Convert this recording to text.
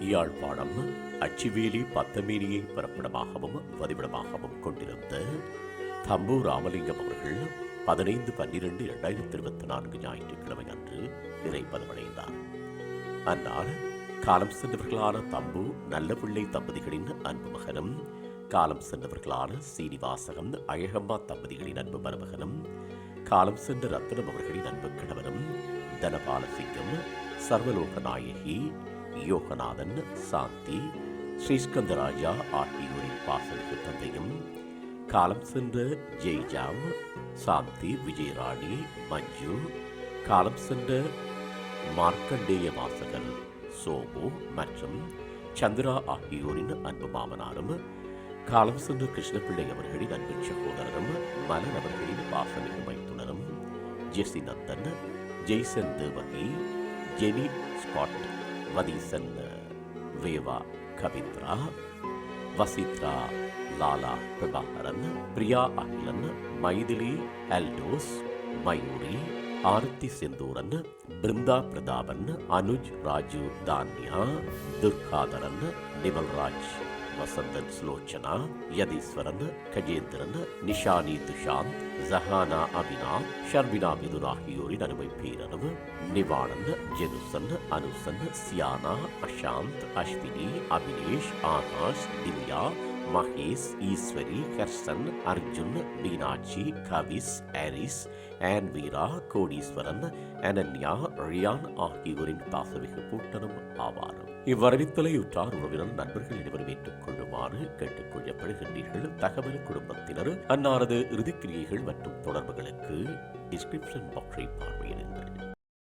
யாழ்ப்பாணம் அச்சிவேலி பத்தமேனியை பிறப்பிடமாகவும் வதிவிடமாகவும் கொண்டிருந்த தம்பு ராமலிங்கம் அவர்கள் பதினைந்து பன்னிரண்டு இரண்டாயிரத்தி இருபத்தி நான்கு ஞாயிற்றுக்கிழமை அன்று இறைப்பதமடைந்தார். அன்னார் காலம் சென்றவர்களான தம்பு நல்ல பிள்ளை தம்பதிகளின் அன்பு மகனும் காலம் சென்றவர்களான சீனிவாசகம் அழகம்மா தம்பதிகளின் அன்பு மருமகனும் காலம் சென்ற ரத்தனம் அவர்களின் அன்பு கணவரும் தனபாலசிங்கம் சர்வலோக நாயகி யோகநாதன் சாந்தி ஸ்ரீஸ்கந்தராஜா ஆகியோரின் பாசமிகு தந்தையும். காலம் சென்ற ஜெய்ஜாம் சாந்தி விஜயராணி மஞ்சு. காலம் சென்ற மார்க்கண்டேய வாசகர் சோமு மற்றும் சந்திரா ஆகியோரின் அன்பு மாமனாரும் காலம் சென்ற கிருஷ்ணபிள்ளை அவர்களின் அன்பு சகோதரரும் மலர் அவர்களின் பாசமிகு மைத்துனரும் Jessie Nandan Jaison Devaki Jenny Scott Vatheesan வேவா Kavithra Vasithra Lala Prabhakaran Priya Akilan Mythili அல்டோஸ் Mayuri Aarthi Senthuran Brinda Prathapan Anuj Raju Tanya Durgatharan Nimalraj. Vasanthan Sulochana Yatheeswaran Gajendran Nishani Thushanth Jahana Abina Sharmina Mithun ஆகியோரின் அருமை பேரனவு நிவானந்த் ஜெனுசன் அனுசன் சியானா அஷாந்த் அஸ்வினி அபினேஷ் ஆகாஷ் திவ்யா மகேஷ் ஈஸ்வரி ஹர்ஷன் அர்ஜுன் மீனாட்சி கவிஸ் ஆரிஸ் ஆன்வீரா கோடீஸ்வரன் அனன்யா ரியான் ஆகியோரின் பாசமிகு கூட்டனும் ஆவார் இவ்வரவித்தலை உற்றார் உறவினர் நண்பர்கள் அனைவரும் ஏற்றுக்கொள்ளுமாறு கேட்டுக் கொள்ளப்படுகின்றீர்கள். தகவல் குடும்பத்தினர் அன்னாரது இறுதிக்கிரியைகள் மற்றும் தொடர்புகளுக்கு டிஸ்கிரிப்ஷன் பாக்ஸை பார்வையிடுங்கள்.